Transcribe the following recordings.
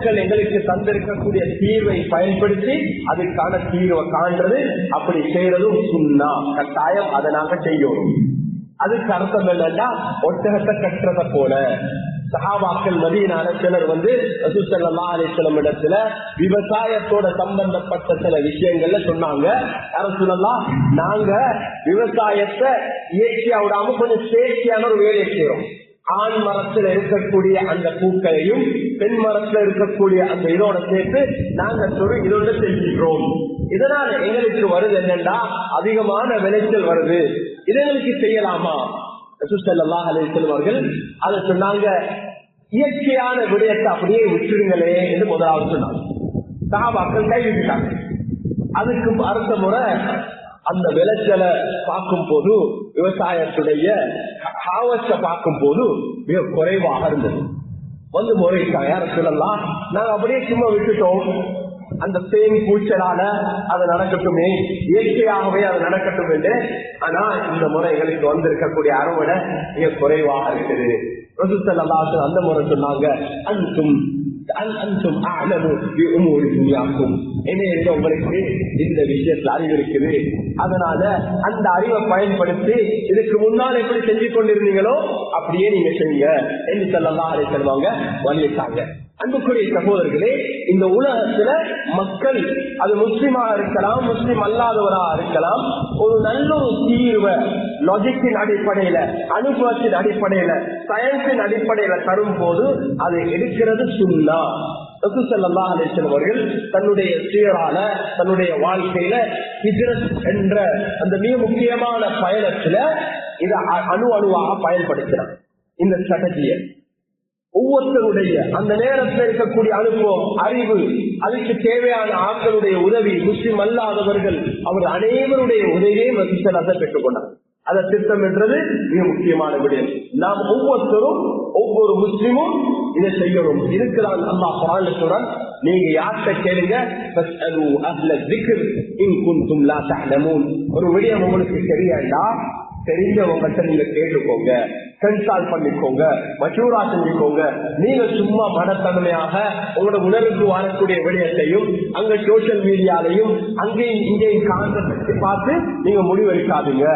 மக்கள் எங்களுக்கு தந்திருக்கக்கூடிய தீர்வை பயன்படுத்தி அதுக்கான தீர்வை காண்றது அப்படி செய்யறதும் சுண்ணா. கட்டாயம் அதை நாங்க செய்யணும். அதுக்கு அர்த்தம் என்னன்னா ஒட்டகத்தை கட்டுறத போல. சகாபாக்கள் மதியனால சிலர் வந்து ரசூசல்லா அலிஸ்லம் இடத்துல விவசாயத்தோட சம்பந்தப்பட்ட சில விஷயங்கள்ல சொன்னாங்க. யாரும் நாங்க விவசாயத்தை இயற்கையா விடாம கொஞ்சம் சேஃப்டியான ஒரு வேலையை செய்யறோம் ஆண் மரத்துல இருக்கக்கூடிய அந்த பூக்களையும் பெண் மரத்துல இருக்கக்கூடிய அந்த இதோட சேர்த்து நாங்க சொரு இதோட செஞ்சுக்கிறோம் இதனால எங்களுக்கு வருது என்னன்னா அதிகமான விளைச்சல் வருது. இது எங்களுக்கு செய்யலாமா? சுசல்லா அலை செல்வார்கள் அதை சொன்னாங்க. இயற்கையான விடயத்தை அப்படியே விட்டுருங்களே என்று முதலாவது சொன்னாங்க. சாபாக்கள் கைவிட்டாங்க அதுக்கு அடுத்த முறை அந்த விளைச்சலை பார்க்கும் போது விவசாயத்துடைய ஹாவஸ பார்க்கும் போது மிக குறைவாக இருந்தது. வந்து முறையிட்டாங்க யார சொல்லலாம் நாங்க அப்படியே சும்மா விட்டுட்டோம். அந்த தேன் பூச்சலால அது நடக்கட்டுமே. இயற்கையாகவே அது நடக்கட்டும் என்று. ஆனா இந்த முறை எங்களுக்கு வந்திருக்கக்கூடிய அறுவடை மிக குறைவாக இருக்குது. அந்த முறை சொன்னாங்க அன்றும் அன்றும் என்ன உங்களுக்கு இந்த விஷயத்துல அறிவு இருக்குது அதனால அந்த அறிவை பயன்படுத்தி இதுக்கு முன்னால் எப்படி செஞ்சு கொண்டிருந்தீங்களோ அப்படியே நீங்க செய்யுங்க. என்று சொல்லலாம் அதை சொல்லுவாங்க வலியுறுத்தாங்க அன்புக்குரிய சகோதரர்களே இந்த உலகத்துல மக்கள் அது முஸ்லிமாக இருக்கலாம் முஸ்லிம் அல்லாதவராக இருக்கலாம் ஒரு நல்ல ஒரு தீர்வை லாஜிக்கின் அடிப்படையில அனுபவத்தின் அடிப்படையில சயின்ஸின் அடிப்படையில தரும் போது அதை எடுக்கிறது சுண்ணா. அவர்கள் தன்னுடைய சீரான தன்னுடைய வாழ்க்கையில ஹிஜ்ரத் என்ற அந்த மிக முக்கியமான பயணத்துல இதை அணு அணுவாக பயன்படுத்தினார். இந்த ஸ்ட்ராட்டஜியை ஒவ்வொருத்தருடைய அந்த நேரத்தில் இருக்கக்கூடிய அனுபவம் அறிவு அதுக்கு தேவையான ஆட்களுடைய உதவி முஸ்லிம் அல்லாதவர்கள் அவர் அனைவருடைய உதவியை மதிசலாக பெற்றுக் கொண்டார் அதை திட்டம் என்றது மிக முக்கியமான விடயம். நாம் ஒவ்வொருத்தரும் ஒவ்வொரு முஸ்லிமும் இதை செய்யணும். இருக்கிறான் அம்மா குரான் சொல்றான் நீங்க யார்கிட்ட கேளுங்க ஒரு விடயம் உங்களுக்கு தெரியண்டா தெரிஞ்சவங்கள்ட்ட நீங்க கேட்டுக்கோங்க. கன்சால் பண்ணிக்கோங்க. மச்சூரா செஞ்சுக்கோங்க நீங்க சும்மா மனத்தன்மையாக உங்களோட உணர்வுக்கு வரக்கூடிய விடயத்தையும் அங்க சோசியல் மீடியாலையும் அங்கேயும் இங்கேயும் காண்றதை பார்த்து நீங்க முடிவெடுக்காதீங்க.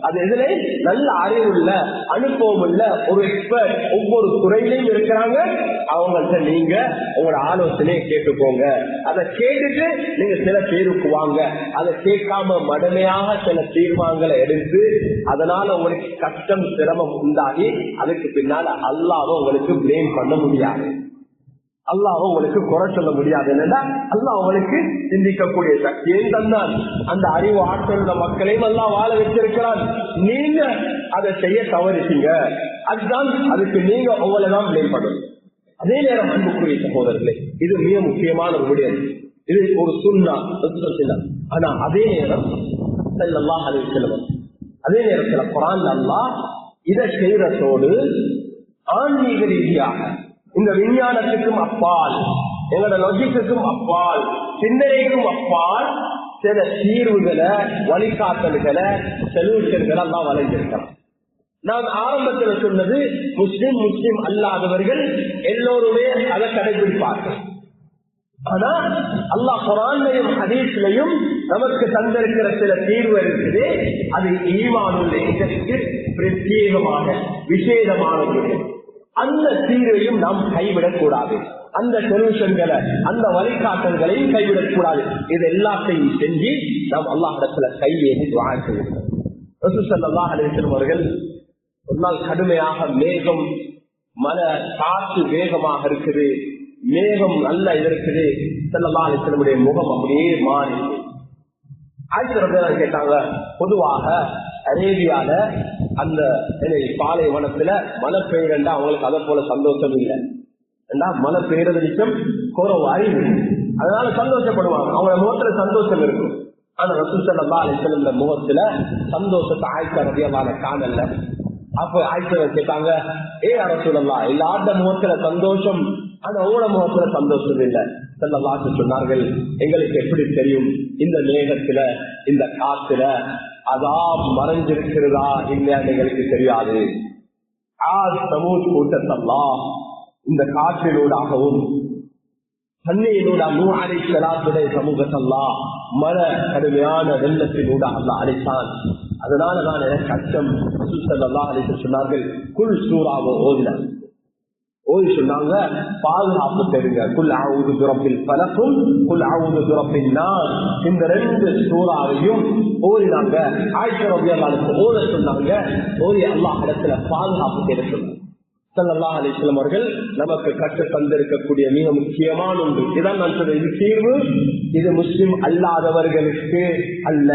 அது எதுல? நல்ல அறிவுள்ள அனுபவம் உள்ள ஒரு எக்ஸ்பர்ட் ஒவ்வொரு துறையிலையும் இருக்கிறாங்க. அவங்கள்ட்ட நீங்க உங்களோட ஆலோசனையை கேட்டுக்கோங்க. அதை கேட்டுட்டு நீங்க சில பேருக்கு வாங்க. அதை கேட்காம மடமையாக சில தீர்மானங்களை எடுத்து அதனால உங்களுக்கு கஷ்டம் சிரமம் உண்டாகி அதுக்கு பின்னால அல்லாவும் உங்களுக்கு பிளேம் பண்ண முடியாது. அல்லாஹ் உங்களுக்கு குறை சொல்ல முடியாது. என்னடா அல்லாஹ் உங்களுக்கு சிந்திக்கக்கூடிய சக்தியை தந்தான் அந்த அறிவு ஆற்றல் உள்ள மக்களையும் எல்லாம் வாழ வச்சிருக்கிறான் நீங்க அதை செய்ய தவறிட்டீங்க. அதுதான் அதுக்கு நீங்க உங்களை தான் பிளேம் பண்ணணும் அதே நேரம் அன்புக்குரிய சகோதரர்களே இது மிக முக்கியமான ஒரு விடயம். இது ஒரு சுண்ணா ஆனா அதே நேரம் செல்லலாம் அதை செல்வம் அதே நேரத்தில் குரான் அல்லா இதை செய்யறதோடு ஆன்மீக ரீதியாக இந்த விஞ்ஞானத்துக்கும் அப்பால் எங்களோட லொஜிக்குக்கும் அப்பால் சிந்தனைக்கும் அப்பால் சில தீர்வுகளை வழிகாட்டல்களை சொல்யூஷன்களை எல்லாம் வளைஞ்சிருக்கலாம் நான் ஆரம்பத்தில் சொன்னது முஸ்லிம் முஸ்லிம் அல்லாதவர்கள் எல்லோருமே அதை கடைபிடிப்பார்கள். ஆனா அல்லாஹ் குரான்லையும் ஹதீஸ்லையும் நமக்கு தந்திருக்கிற சில தீர்வு இருக்குது. அது ஈவானுள்ள பிரத்யேகமாக பிரத்யேகமாக விசேதமானது அந்த தீர்வையும் நாம் கைவிடக் கூடாது அந்த சொல்யூஷன்களை அந்த வழிகாட்டல்களையும் கைவிடக் கூடாது இது எல்லாத்தையும் செஞ்சு நாம் அல்லாஹிடத்துல கையேறி வாழ்க்கை அவர்கள் ஒரு நாள் கடுமையாக மேகம் மழை காற்று வேகமாக இருக்குது. மேகம் நல்ல இருக்குது. இருக்குது செல்லமாலிசனுடைய முகம் அப்படியே மாறி ஆயிரத்தி கேட்டாங்க பொதுவாக அரேபியால அந்த பாலைவனத்துல மழை பெய்யறா அவங்களுக்கு அதை போல சந்தோஷம் இல்லை. ஏன்னா மழை பெய்யறது நிச்சயம் குறவு அறிவு. அதனால சந்தோஷப்படுவாங்க. அவங்க முகத்துல சந்தோஷம் இருக்கும். ஆனா ரசூசல்லா அலிசல்ல முகத்துல சந்தோஷத்தை ஆயிஷா ரதியமான காணல. அப்ப ஆயிஷா கேட்டாங்க? ஏ அரசுலல்லா எல்லாத்த முகத்துல சந்தோஷம் ஆனா ஊட முகத்துல சந்தோஷம் இல்லை. செல்லல்லாத்து சொன்னார்கள் எங்களுக்கு எப்படி தெரியும் இந்த மேகத்துல இந்த காத்துல அதாம் மறைஞ்சிருக்கிறதா இல்லையான்னு எங்களுக்கு தெரியாது. ஆ சமூக கூட்டத்தல்லா இந்த காற்றினூடாகவும் தண்ணியினூட நூலை செலாத்துடைய சமூகத்தல்லா மர கடுமையான வெள்ளத்தினூடாக அல்லா அழைத்தான். அதனாலதான் எனக்கு அச்சம். சுத்தல்லா அழைத்து சொன்னார்கள் குல் சூறாவோ ஓதினார். ஓதி சொன்னாங்க பாதுகாப்பு தருங்க குல் ஆவுது துறப்பில் பலக்கும் குல் ஆவுது துறப்பில் நான் இந்த ரெண்டு சூறாவையும் ஓதினாங்க ஆயிரத்தி ரவி அல்லாவுக்கு ஓத சொன்னாங்க. ஓதி அல்லாஹ் இடத்துல பாதுகாப்பு தேட சொன்னாங்க. சல்லா அலிஸ்லாம் அவர்கள் நமக்கு கற்று தந்திருக்கக்கூடிய மிக முக்கியமான ஒன்று. இதான் நான் சொல்றேன் இது தீர்வு இது முஸ்லிம் அல்லாதவர்களுக்கு அல்ல.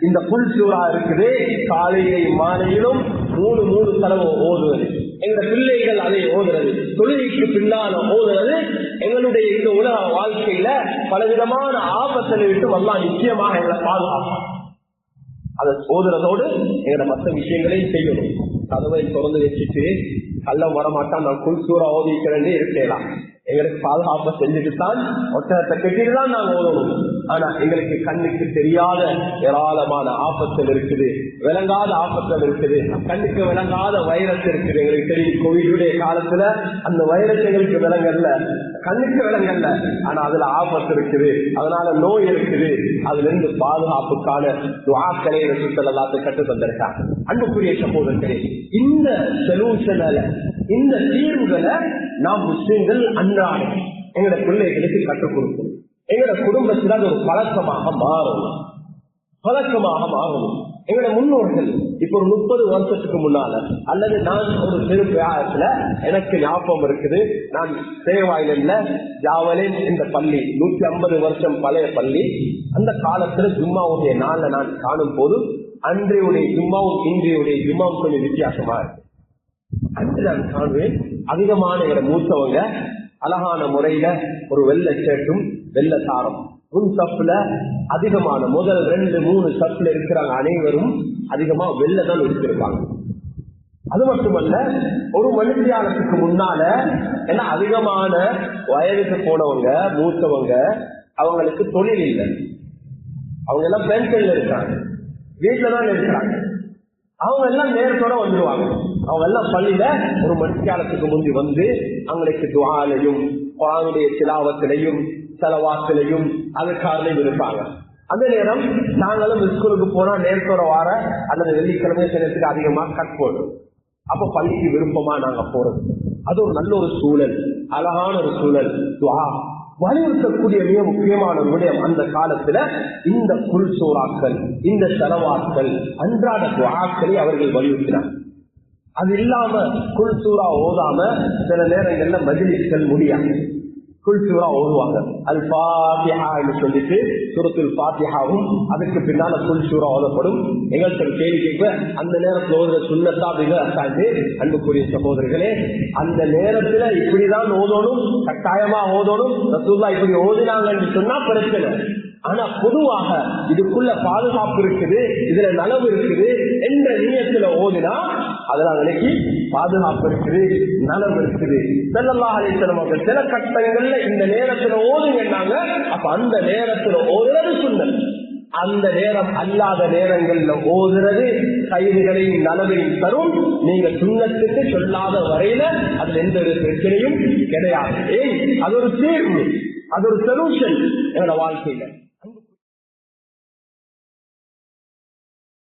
இந்த புல் சூறா இருக்குது. காலையை மாலையிலும் மூணு மூணு தடவை ஓதுவது. எங்க பிள்ளைகள் அதை ஓதுறது. தொழுகைக்கு பின்னால ஓதுறது எங்களுடைய இந்த உலக வாழ்க்கையில பலவிதமான ஆபத்தை விட்டு வரலாம் நிச்சயமாக எங்களை பாதுகாப்பான் அதை ஓதுறதோடு எங்களோட மற்ற விஷயங்களையும் செய்யணும். கதவை திறந்து வச்சுட்டு கள்ளம் வரமாட்டான் நான் குல் சூறா ஓதிக்கிறேன் இருக்கலாம். எங்களுக்கு பாதுகாப்பை செஞ்சுட்டு தான் ஒட்டகத்தை கட்டிட்டு தான் நாங்கள் ஓதணும். ஆனா எங்களுக்கு கண்ணுக்கு தெரியாத ஏராளமான ஆபத்தல் இருக்குது. விளங்காத ஆபத்தல் இருக்குது. கண்ணுக்கு விளங்காத வைரஸ் இருக்குது. எங்களுக்கு தெரியும் கோவிடுடைய காலத்துல அந்த வைரஸ் எங்களுக்கு விளங்கல்ல கண்ணுக்கு விளங்கல்ல ஆனா அதுல ஆபத்து இருக்குது. அதனால நோய் இருக்குது. அதுல இருந்து பாதுகாப்புக்கான துவாக்களை சுத்தல் எல்லாத்தையும் கட்டு தந்திருக்காங்க. அன்புக்குரிய சமூகங்களே இந்த சொல்யூஷனால இந்த தீர்வுகளை நாம் முஸ்லிம்கள் அன்றாடம் எங்களோட பிள்ளைகளுக்கு கற்றுக் கொடுக்கணும் எங்களோட குடும்பத்தில் அது ஒரு பழக்கமாக மாறும். பழக்கமாக மாறும். எங்களோட முன்னோர்கள் இப்ப ஒரு முப்பது வருஷத்துக்கு முன்னால அல்லது நான் ஒரு சிறு பிரயாசத்துல எனக்கு ஞாபகம் இருக்குது. நான் சேவாயில ஜாவலின் இந்த பள்ளி நூத்தி ஐம்பது வருஷம் பழைய பள்ளி. அந்த காலத்துல ஜும்மாவுடைய நாள்ல நான் காணும் போது அன்றையுடைய ஜும்மாவும் இன்றையுடைய ஜும்மாவும் கொஞ்சம் வித்தியாசமா இருக்கு. அன்று நான் காணுவேன் அதிகமான எங்களோட மூத்தவங்க அழகான முறையில ஒரு வெள்ளை ஷர்ட்டும் வெள்ளை சாரம். முன் சப்புல அதிகமான முதல் ரெண்டு மூணு சப்புல இருக்கிறாங்க அனைவரும் அதிகமா வெள்ள தான் எடுத்திருப்பாங்க. அது மட்டுமல்ல ஒரு மனுஷியானத்துக்கு முன்னால ஏன்னா அதிகமான வயதுக்கு போனவங்க மூத்தவங்க அவங்களுக்கு தொழில் இல்லை. அவங்க எல்லாம் பென்ஷன்ல இருக்கிறாங்க வீட்டுல தான் இருக்கிறாங்க. அவங்க எல்லாம் நேரத்தோட வந்துருவாங்க. அவங்க எல்லாம் பள்ளியில ஒரு மணிக்காலத்துக்கு முந்தி வந்து அவங்களுக்கு துவாலையும் குழந்தைய சிலாவத்திலையும் செலவாத்திலையும் அதுக்காரலையும் இருப்பாங்க அந்த நேரம் நாங்களும் ஸ்கூலுக்கு போனா நேரத்தோட வார அல்லது வெள்ளிக்கிழமை சிலத்துக்கு அதிகமா கட் போடும். அப்ப பள்ளிக்கு விருப்பமா நாங்க போறது. அது ஒரு நல்ல ஒரு சூழல் அழகான ஒரு சூழல் துவா. வலியுறுத்தக்கூடிய மிக முக்கியமான ஒரு விடயம் அந்த காலத்துல இந்த புல் சோறாக்கள் இந்த செலவாக்கள் அன்றாட துவாக்களை அவர்கள் வலியுறுத்தினார் அது இல்லாம குல்சூரா ஓதாம சில நேரங்கள்ல மஜிலிஸ்கள் முடியாது. குல்சூரா ஓதுவாங்க. அல் பாத்தியா என்று சொல்லிட்டு சுரத்துல் பாத்தியாவும் அதுக்கு பின்னால குல்சூரா ஓதப்படும். எங்கள்கிட்ட கேள்வி கேட்க அந்த நேரத்தில் ஓதுற சுண்ணத்தா அப்படின்னு அன்புக்குரிய சகோதரர்களே அந்த நேரத்துல இப்படிதான் ஓதணும் கட்டாயமா ஓதணும் ரசூல்லா இப்படி ஓதினாங்கன்னு சொன்னா பிரச்சனை. ஆனா பொதுவாக இதுக்குள்ள பாதுகாப்பு இருக்குது இதுல நலவு இருக்குது என்ற நீயத்துல ஓதினா அதுல விலைக்கு பாதுகாப்பு இருக்குது நலம் இருக்குது. செல்லல்லா அலிசலம் அவர்கள் சில கட்டங்கள்ல இந்த நேரத்துல ஓதுங்கன்னாங்க அப்ப அந்த நேரத்துல ஓதுறது சுண்ணல் அந்த நேரம் அல்லாத நேரங்கள்ல ஓதுறது கைதுகளையும் நலவையும் தரும். நீங்க சுண்ணத்துக்கு சொல்லாத வரையில அதுல எந்த ஒரு பிரச்சனையும் கிடையாது. ஏய் அது ஒரு தீர்வு அது ஒரு சொல்யூஷன் என்னோட வாழ்க்கையில.